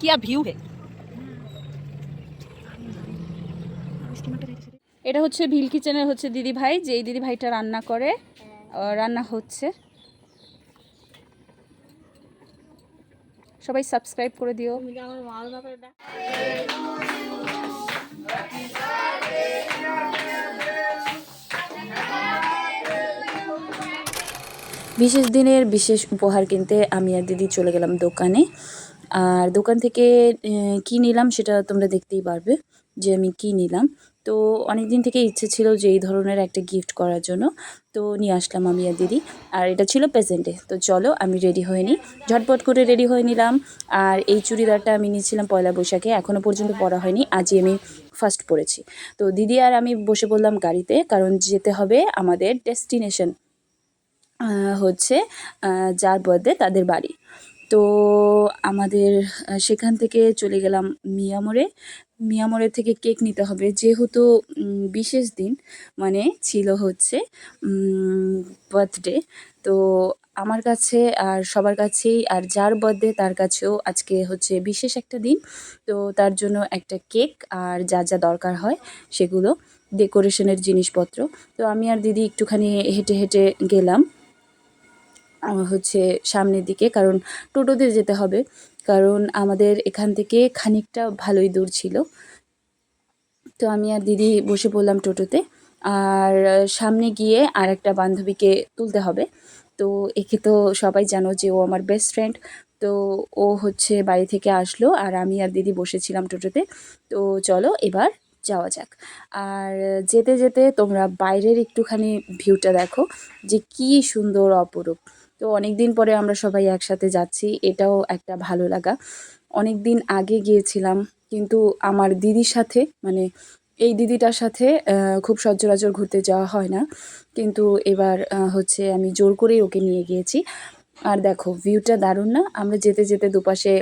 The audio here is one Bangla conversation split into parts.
क्या व्यू है এটা হচ্ছে ভিল কিচেনের হচ্ছে দিদি ভাই যে এই দিদি ভাইটা রান্না করে আহ, রান্না হচ্ছে সবাই সাবস্ক্রাইব করে দিও বিশেষ দিনের বিশেষ উপহার কিনতে আমি আর দিদি চলে গেলাম দোকানে আর দোকান থেকে কি নিলাম সেটা তোমরা দেখতেই পারবে যে আমি কি নিলাম। তো অনেক দিন থেকে ইচ্ছে ছিল যে এই ধরনের একটা গিফট করার জন্য। তো নিয়ে আসলাম আমি আর দিদি। আর এটা ছিল প্রেজেন্টে তো চলো আমি রেডি হয়ে নিই। ঝটপট করে রেডি হয়ে নিলাম। আর এই চুড়িদারটা আমি নিয়েছিলাম পয়লা বৈশাখে। এখনও পর্যন্ত পরা হয়নি। আজই আমি ফার্স্ট পরেছি। তো দিদি আর আমি বসে পড়লাম গাড়িতে। কারণ যেতে হবে আমাদের ডেস্টিনেশন হচ্ছে যার বার্থডে তাদের বাড়ি। তো আমাদের সেখান থেকে চলে গেলাম মিয়ামোড়ে মিয়ামোড়ে থেকে কেক নিতে হবে। যেহেতু বিশেষ দিন মানে ছিল হচ্ছে বার্থডে তো আমার কাছে আর সবার কাছেই, আর যার বার্থডে তার কাছেও আজকে হচ্ছে বিশেষ একটা দিন। তো তার জন্য একটা কেক আর যা যা দরকার হয় সেগুলো, ডেকোরেশনের জিনিসপত্র। তো আমি আর দিদি একটুখানি হেঁটে হেঁটে গেলাম। হচ্ছে সামনের দিকে, কারণ টোটোতে যেতে হবে। কারণ আমাদের এখান থেকে খানিকটা ভালোই দূর ছিল। তো আমি আর দিদি বসে পড়লাম টোটোতে। আর সামনে গিয়ে আর একটা বান্ধবীকে তুলতে হবে। তো একে তো সবাই জানো যে ও আমার বেস্ট ফ্রেন্ড তো ও হচ্ছে বাড়ি থেকে আসলো আর আমি আর দিদি বসেছিলাম টোটোতে। তো চলো এবার যাওয়া যাক। আর যেতে যেতে তোমরা বাইরের একটুখানি ভিউটা দেখো যে কি সুন্দর অপরূপ। তো অনেক দিন পরে আমরা সবাই একসাথে যাচ্ছি, এটাও একটা ভালো লাগা। অনেক দিন আগে গিয়েছিলাম, কিন্তু আমার দিদির সাথে মানে এই দিদিটার সাথে খুব সচরাচর ঘুরতে যাওয়া হয় না। কিন্তু এবার হচ্ছে আমি জোর করেই ওকে নিয়ে গিয়েছি। আর দেখো ভিউটা দারুণ না? আমরা যেতে যেতে দুপাশে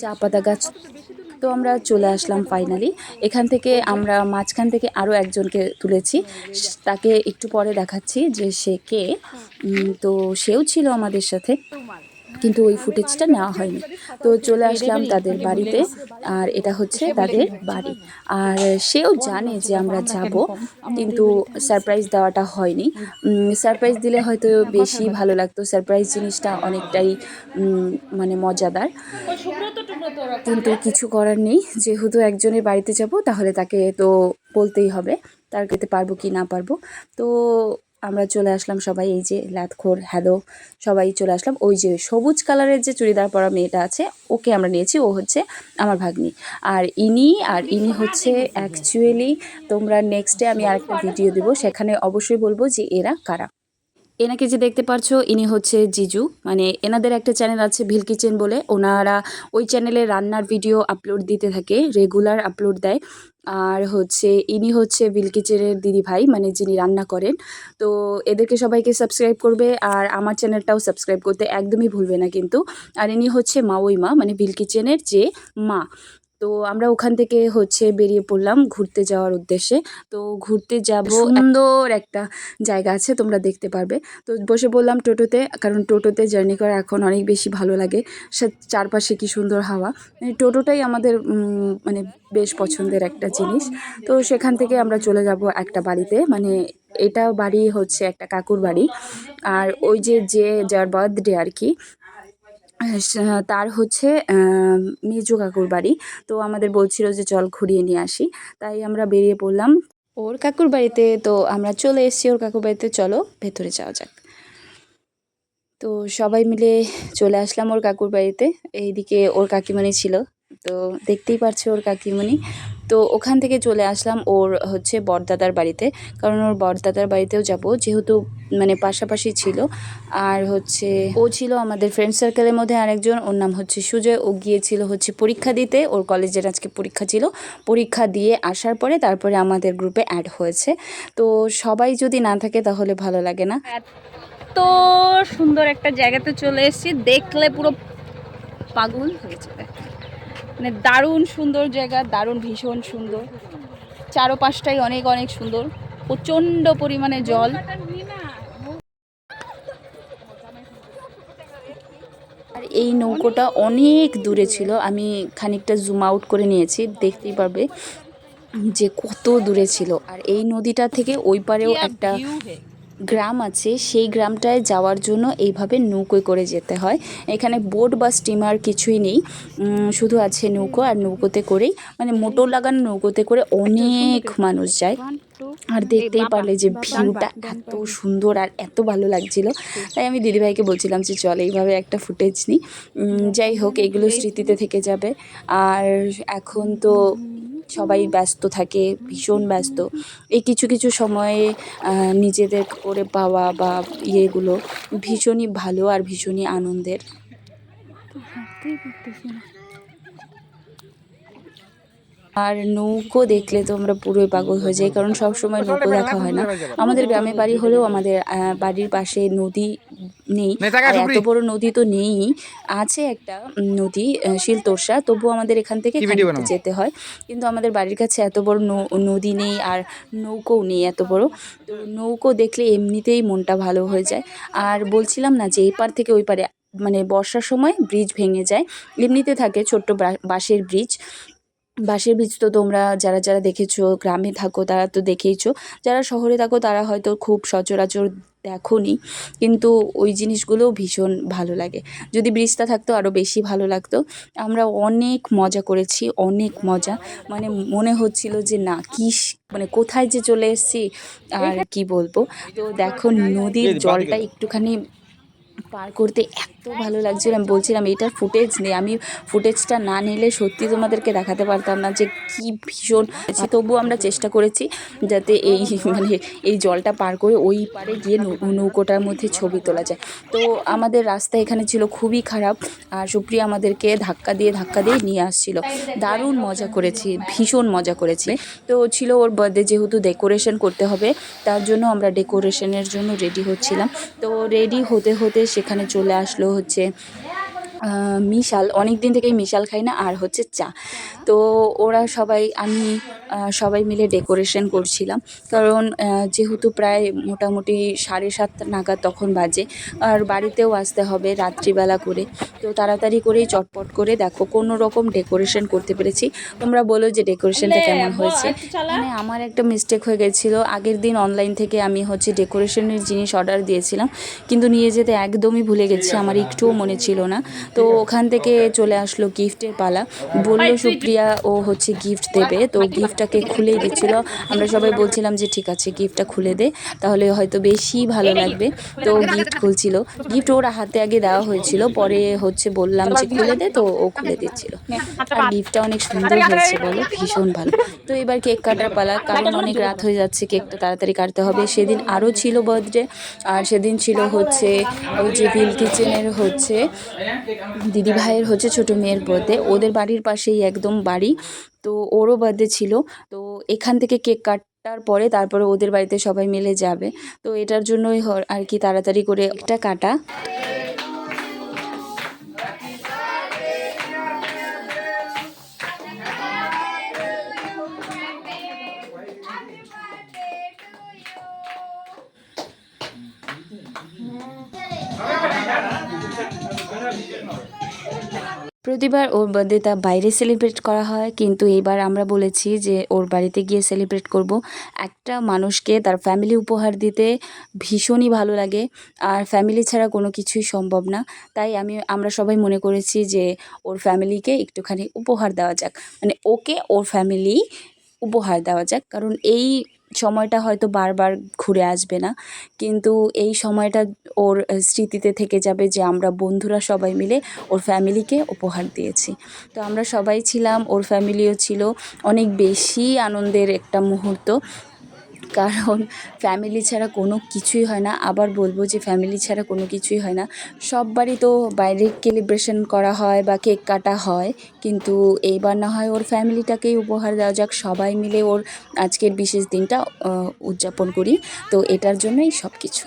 চা পাতা গাছ তো আমরা চলে আসলাম ফাইনালি এখান থেকে আমরা মাঝখান থেকে আরও একজনকে তুলেছি। তাকে একটু পরে দেখাচ্ছি যে সে কে। তো সেও ছিল আমাদের সাথে, কিন্তু ওই ফুটেজটা নেওয়া হয়নি। তো চলে আসলাম তাদের বাড়িতে, আর এটা হচ্ছে তাদের বাড়ি। আর সেও জানে যে আমরা যাব, কিন্তু সারপ্রাইজ দেওয়াটা হয়নি। সারপ্রাইজ দিলে হয়তো বেশি ভালো লাগতো। সারপ্রাইজ জিনিসটা অনেকটাই মানে মজাদার। কিন্তু কিছু করার নেই। যেহেতু একজনের বাড়িতে যাব তাহলে তাকে তো বলতেই হবে তার খেতে পারব কি না পারব। তো আমরা চলে আসলাম সবাই এই যে লাতখোর হ্যালো সবাই চলে আসলাম। ওই যে সবুজ কালারের যে চুড়িদার পরা মেয়েটা আছে ওকে আমরা নিয়েছি ও হচ্ছে আমার ভাগ্নি। আর ইনি আর ইনি হচ্ছে অ্যাকচুয়ালি তোমরা নেক্সটে আমি আরেকটা ভিডিও দেবো সেখানে অবশ্যই বলব যে এরা কারা। এনাকে যে দেখতে পারছ, ইনি হচ্ছে জিজু। মানে এনাদের একটা চ্যানেল আছে ভিল কিচেন বলে। ওনারা ওই চ্যানেলে রান্নার ভিডিও আপলোড দিতে থাকে রেগুলার আপলোড দেয়। আর হচ্ছে, ইনি হচ্ছে ভিল কিচেনের দিদি ভাই মানে যিনি রান্না করেন। তো এদেরকে সবাইকে সাবস্ক্রাইব করবে, আর আমার চ্যানেলটাও সাবস্ক্রাইব করতে একদমই ভুলবে না কিন্তু। আর ইনি হচ্ছে মাওই মা মানে ভিল কিচেনের যে মা। তো আমরা ওখান থেকে হচ্ছে বেরিয়ে পড়লাম ঘুরতে যাওয়ার উদ্দেশ্যে। তো ঘুরতে যাব সুন্দর। একটা জায়গা আছে তোমরা দেখতে পারবে। তো বসে বললাম টোটোতে কারণ টোটোতে জার্নি করা এখন অনেক বেশি ভালো লাগে। চারপাশে কি সুন্দর হাওয়া। মানে টোটোটাই আমাদের মানে বেশ পছন্দের একটা জিনিস। তো সেখান থেকে আমরা চলে যাব একটা বাড়িতে। মানে এটা বাড়ি হচ্ছে একটা কাকুর বাড়ি। আর ওই যে যে যার বার্থডে আর কি তার হচ্ছে মেজো কাকুর বাড়ি। তো আমাদের বলছিল যে, চল ঘুরিয়ে নিয়ে আসি। তাই আমরা বেরিয়ে পড়লাম। ওর কাকুর বাড়িতে, তো আমরা চলে এসেছি ওর কাকুর বাড়িতে। চলো, ভেতরে যাওয়া যাক। তো সবাই মিলে চলে আসলাম ওর কাকুর বাড়িতে। এইদিকে ওর কাকিমানি ছিল। তো দেখতেই পারছে ওর কাকিমণি। তো ওখান থেকে চলে আসলাম ওর হচ্ছে বরদাদার বাড়িতে। কারণ ওর বরদাদার বাড়িতেও যাব, যেহেতু মানে পাশাপাশি ছিল। আর হচ্ছে ও ছিল আমাদের ফ্রেন্ড সার্কেলের মধ্যে আরেকজন, ওর নাম হচ্ছে সুজয়। ও গিয়েছিল হচ্ছে পরীক্ষা দিতে, ওর কলেজের আজকে পরীক্ষা ছিল। পরীক্ষা দিয়ে আসার পরে তারপরে আমাদের গ্রুপে অ্যাড হয়েছে। তো সবাই যদি না থাকে তাহলে ভালো লাগে না। এত সুন্দর একটা জায়গাতে চলে এসেছি, দেখলে পুরো পাগল হয়ে যাবে। মানে দারুণ সুন্দর জায়গা দারুণ ভীষণ সুন্দর। চারোপাশটাই অনেক অনেক সুন্দর। প্রচণ্ড পরিমাণে জল। আর এই নৌকোটা অনেক দূরে ছিল। আমি খানিকটা জুম আউট করে নিয়েছি দেখতেই পারবে যে কত দূরে ছিল। আর এই নদীটা থেকে ওই পারেও একটা গ্রাম আছে, সেই গ্রামটায় যাওয়ার জন্য এইভাবে নৌকোয় করে যেতে হয়। এখানে বোট বা স্টিমার কিছুই নেই। শুধু আছে নৌকো আর নৌকোতে করেই মানে মোটর লাগানো নৌকোতে করে অনেক মানুষ যায়। আর দেখতেই পারলে যে ভিউটা এত সুন্দর আর এত ভালো লাগছিল। তাই আমি দিদিভাইকে বলছিলাম যে, চল এইভাবে একটা ফুটেজ নিই যাই হোক, এগুলো স্মৃতিতে থেকে যাবে। আর এখন তো সবাই ব্যস্ত থাকে, ভীষণ ব্যস্ত। এই কিছু কিছু সময়ে নিজেদের করে পাওয়া বা ইয়েগুলো ভীষণই ভালো আর ভীষণই আনন্দের। আর নৌকো দেখলে তো আমরা পুরোই পাগল হয়ে যাই কারণ সব সময় নৌকো দেখা হয় না। আমাদের গ্রামে বাড়ি হলেও আমাদের বাড়ির পাশে নদী নেই। এত বড় নদী তো নেই। আছে একটা নদী শিলতোষা তবুও আমাদের এখান থেকে যেতে হয়। কিন্তু আমাদের বাড়ির কাছে এত বড় নৌ- নদী নেই আর নৌকোও নেই এত বড়। তো নৌকো দেখলে এমনিতেই মনটা ভালো হয়ে যায়। আর বলছিলাম না যে এই পার থেকে ওই পারে মানে বর্ষার সময় ব্রিজ ভেঙে যায়। এমনিতে থাকে ছোট্ট বাঁশের ব্রিজ। বাঁশের বীজ তো তোমরা যারা যারা দেখেছ গ্রামে থাকো তারা তো দেখেইছো। যারা শহরে থাকো তারা হয়তো খুব সচরাচর দেখোনি কিন্তু ওই জিনিসগুলোও ভীষণ ভালো লাগে। যদি ব্রিজটা থাকতো আরও বেশি ভালো লাগতো। আমরা অনেক মজা করেছি অনেক মজা। মানে মনে হচ্ছিল যে না কি মানে কোথায় যে চলে এসেছি আর কি বলব? তো দেখো নদীর জলটা একটুখানি পার করতে এত ভালো লাগছিল। আমি বলছিলাম, এটার ফুটেজ নেই। আমি ফুটেজটা না নিলে সত্যি তোমাদেরকে দেখাতে পারতাম না যে কি ভীষণ তবুও আমরা চেষ্টা করেছি যাতে এই মানে এই জলটা পার করে ওই পারে গিয়ে নৌকোটার মধ্যে ছবি তোলা যায়। তো আমাদের রাস্তা এখানে ছিল খুবই খারাপ আর সুপ্রিয়া আমাদেরকে ধাক্কা দিয়ে ধাক্কা দিয়ে নিয়ে আসছিল। দারুণ মজা করেছি, ভীষণ মজা করেছি। তো ছিল ওর বার্থডে যেহেতু ডেকোরেশন করতে হবে, তার জন্য আমরা ডেকোরেশনের জন্য রেডি হচ্ছিলাম। তো রেডি হতে হতে সেখানে চলে আসলো হচ্ছে মিশাল অনেক দিন থেকেই মিশাল খাই না আর হচ্ছে চা। তো ওরা সবাই আমি সবাই মিলে ডেকোরেশন করছিলাম। কারণ যেহেতু প্রায় মোটামুটি সাড়ে সাতটা নাগাদ তখন বাজে আর বাড়িতেও আসতে হবে রাত্রিবেলা করে। তো তাড়াতাড়ি করেই চটপট করে দেখো কোনো রকম ডেকোরেশন করতে পেরেছি। তোমরা বলো যে ডেকোরেশনটা কেমন হয়েছে। মানে আমার একটা মিস্টেক হয়ে গেছিল। আগের দিন অনলাইন থেকে আমি হচ্ছে ডেকোরেশনের জিনিস অর্ডার দিয়েছিলাম। কিন্তু নিয়ে যেতে একদমই ভুলে গেছি আমার একটুও মনে ছিল না। তো ওখান থেকে চলে আসলো গিফটের পালা। বলল সুপ্রিয়া ও হচ্ছে গিফট দেবে। তো গিফটটাকে খুলেই দিচ্ছিল। আমরা সবাই বলছিলাম যে ঠিক আছে গিফটটা খুলে দে তাহলে হয়তো বেশি ভালো লাগবে। তো গিফট খুলছিল। গিফট ওর হাতে আগে দেওয়া হয়েছিল। পরে হচ্ছে বললাম যে খুলে দে তো ও খুলে দিচ্ছিল। আর গিফটটা অনেক সুন্দর হয়েছে বলো ভীষণ ভালো। তো এবার কেক কাটার পালা কারণ অনেক রাত হয়ে যাচ্ছে কেকটা তাড়াতাড়ি কাটতে হবে। সেদিন আরও ছিল বার্থডে আর সেদিন ছিল হচ্ছে ওই যে বিল কিচেনের হচ্ছে দিদি ভাইয়ের হচ্ছে ছোটো মেয়ের বার্থডে ওদের বাড়ির পাশেই একদম বাড়ি। তো ওরও বার্থডে ছিল। তো এখান থেকে কেক কাটার পরে তারপরে ওদের বাড়িতে সবাই মিলে যাবে। তো এটার জন্যই আর কি তাড়াতাড়ি করে একটা কাটা। প্রতিবার ওর বার্থডেটা বাইরে সেলিব্রেট করা হয়। কিন্তু এবার আমরা বলেছি যে ওর বাড়িতে গিয়ে সেলিব্রেট করব। একটা মানুষকে তার ফ্যামিলি উপহার দিতে ভীষণই ভালো লাগে। আর ফ্যামিলি ছাড়া কোনো কিছুই সম্ভব না। তাই আমি, আমরা সবাই মনে করেছি যে ওর ফ্যামিলিকে একটুখানি উপহার দেওয়া যাক। মানে ওকে ওর ফ্যামিলি উপহার দেওয়া যাক। কারণ এই সময়টা হয়তো বারবার ঘুরে আসবে না। কিন্তু এই সময়টা ওর স্মৃতিতে থেকে যাবে যে আমরা বন্ধুরা সবাই মিলে ওর ফ্যামিলিকে উপহার দিয়েছি। তো আমরা সবাই ছিলাম, ওর ফ্যামিলিও ছিল। অনেক বেশি আনন্দের একটা মুহূর্ত। কারণ ফ্যামিলি ছাড়া কোনো কিছুই হয় না। আবার বলব যে ফ্যামিলি ছাড়া কোনো কিছুই হয় না। সব বাড়ি তো বাইরে সেলিব্রেশন করা হয় বা কেক কাটা হয়। কিন্তু এইবার না হয় ওর ফ্যামিলিটাকেই উপহার দেওয়া যাক। সবাই মিলে ওর আজকের বিশেষ দিনটা উদযাপন করি। তো এটার জন্যই সব কিছু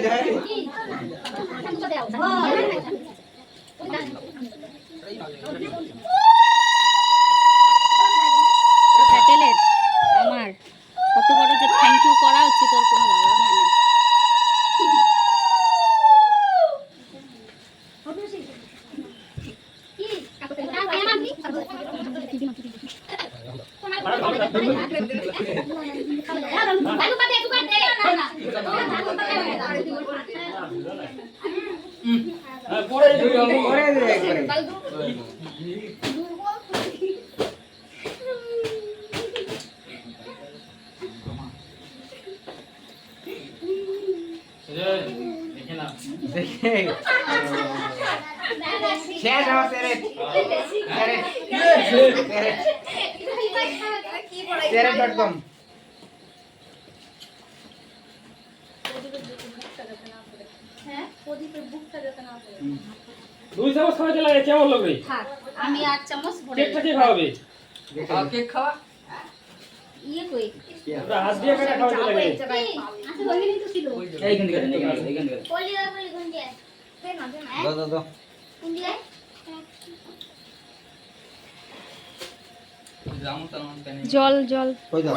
দেখ শেষ আমার সেরেট সেরেট সেরেট সেরেট ডট কম দুই চামচ খাওয়া চলে গেছে কেমন লাগবে? আমি আট চামচ কেকটা কে খাওয়াবে? কেক খাওয়া? ইয়ে কই? হাত দিয়ে খাওয়া চলে গেছে। এইখান থেকে এইখান থেকে এইখান থেকে দাও দাও দাও জল জল কই দাও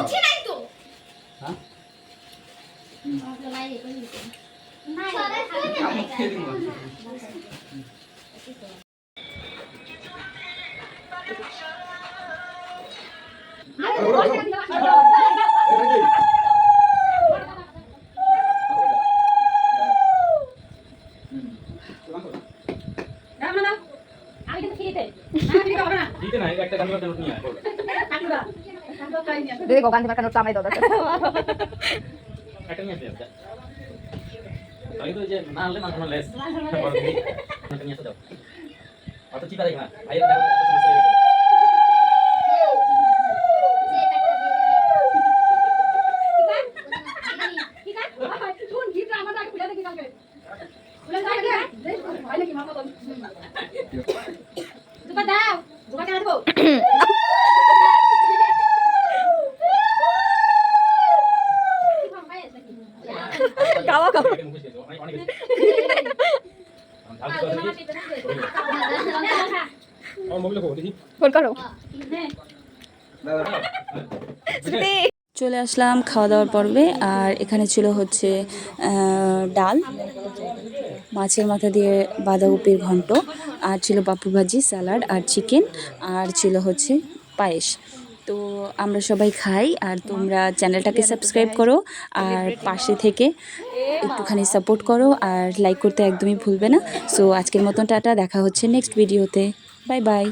হ্যাঁ দিতে না একটা কামড় দেন নিয়ে আয় একটা নিয়ে আসবে আমি তো যে না আনলে মাংস না নিয়ে আসতে দাও। দেখো এত সুন্দর ছেলে গেছে। খাওয়া খাওয়া এটা মুখে দিয়েছে, অনেক অনেক দিয়েছে। আমি ঝাল দিতে পারি নাকি? আমার মোবাইলে খবর দেখি ফোন করো দাও দাও চলে আসলাম খাওয়া দাওয়ার পর্বে। আর এখানে ছিল হচ্ছে ডাল, মাছের মাথা দিয়ে বাঁধাকপির ঘন্ট, আর ছিল পাপড় ভাজি, স্যালাড, আর চিকেন, আর ছিল হচ্ছে পায়েস। তো আমরা সবাই খাই, আর তোমরা চ্যানেলটাকে সাবস্ক্রাইব করো, আর পাশে থেকে একটুখানি সাপোর্ট করো, আর লাইক করতে একদমই ভুলবে না। সো আজকের মতন টাটা, দেখা হচ্ছে নেক্সট ভিডিওতে। Bye bye.